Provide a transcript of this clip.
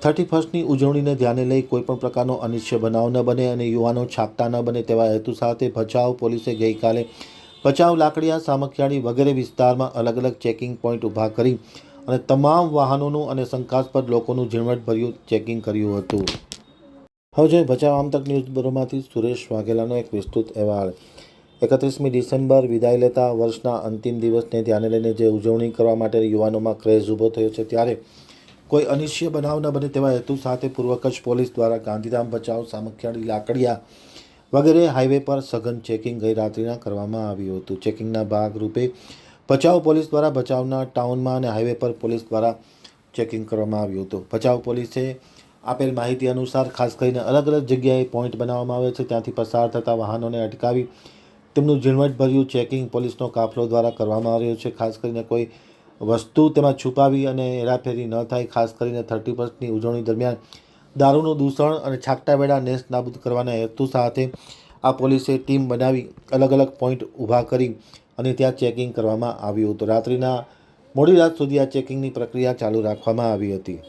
Thirty ફર્સ્ટની ઉજવણીને ધ્યાને લઈ કોઈપણ પ્રકારનો અનિશ્ચય બનાવ ન બને અને યુવાનો છાપતા ન બને તેવા હેતુ સાથે ભચાઉ પોલીસે ગઈકાલે ભચાઉ લાકડિયા સામખિયાળી વગેરે વિસ્તારમાં અલગ અલગ ચેકિંગ પોઈન્ટ ઊભા કરી અને તમામ વાહનોનું અને શંકાસ્પદ લોકોનું ઝીણવટભર્યું ચેકિંગ કર્યું હતું. હવે જોઈએ ભચાઉ આમતક ન્યૂઝ બ્યુરોમાંથી સુરેશ વાઘેલાનો એક વિસ્તૃત અહેવાલ. એકત્રીસમી ડિસેમ્બર વિદાય લેતા વર્ષના અંતિમ દિવસને ધ્યાને લઈને જે ઉજવણી કરવા માટે યુવાનોમાં ક્રેઝ ઊભો થયો છે, ત્યારે કોઈ અનિશ્ચય બનાવ ન બને તેવા હેતુ સાથે પૂર્વ કચ્છ પોલીસ દ્વારા ગાંધીધામ ભચાઉ સામખિયાળી લાકડિયા વગેરે હાઈવે પર સઘન ચેકિંગ ગઈ રાત્રિના કરવામાં આવ્યું હતું. ચેકિંગના ભાગરૂપે ભચાઉ પોલીસ દ્વારા ભચાઉના ટાઉનમાં અને હાઈવે પર પોલીસ દ્વારા ચેકિંગ કરવામાં આવ્યું હતું. ભચાઉ પોલીસે આપેલ માહિતી અનુસાર ખાસ કરીને અલગ અલગ જગ્યાએ પોઈન્ટ બનાવવામાં આવે છે. ત્યાંથી પસાર થતા વાહનોને અટકાવી તેમનું ઝીણવટભર્યું ચેકિંગ પોલીસનો કાફલો દ્વારા કરવામાં આવ્યો છે. ખાસ કરીને કોઈ વસ્તુ તેમાં છુપાવી અને હેરાફેરી ન થાય, ખાસ કરીને થર્ટી ફર્સ્ટની ઉજવણી દરમિયાન દારૂનું દૂષણ અને છાકટાવેડા નેસ નાબૂદ કરવાના હેતુ સાથે આ પોલીસે ટીમ બનાવી અલગ અલગ પોઈન્ટ ઊભા કરી અને ત્યાં ચેકિંગ કરવામાં આવ્યું હતું. રાત્રિના મોડી રાત સુધી આ ચેકિંગની પ્રક્રિયા ચાલુ રાખવામાં આવી હતી.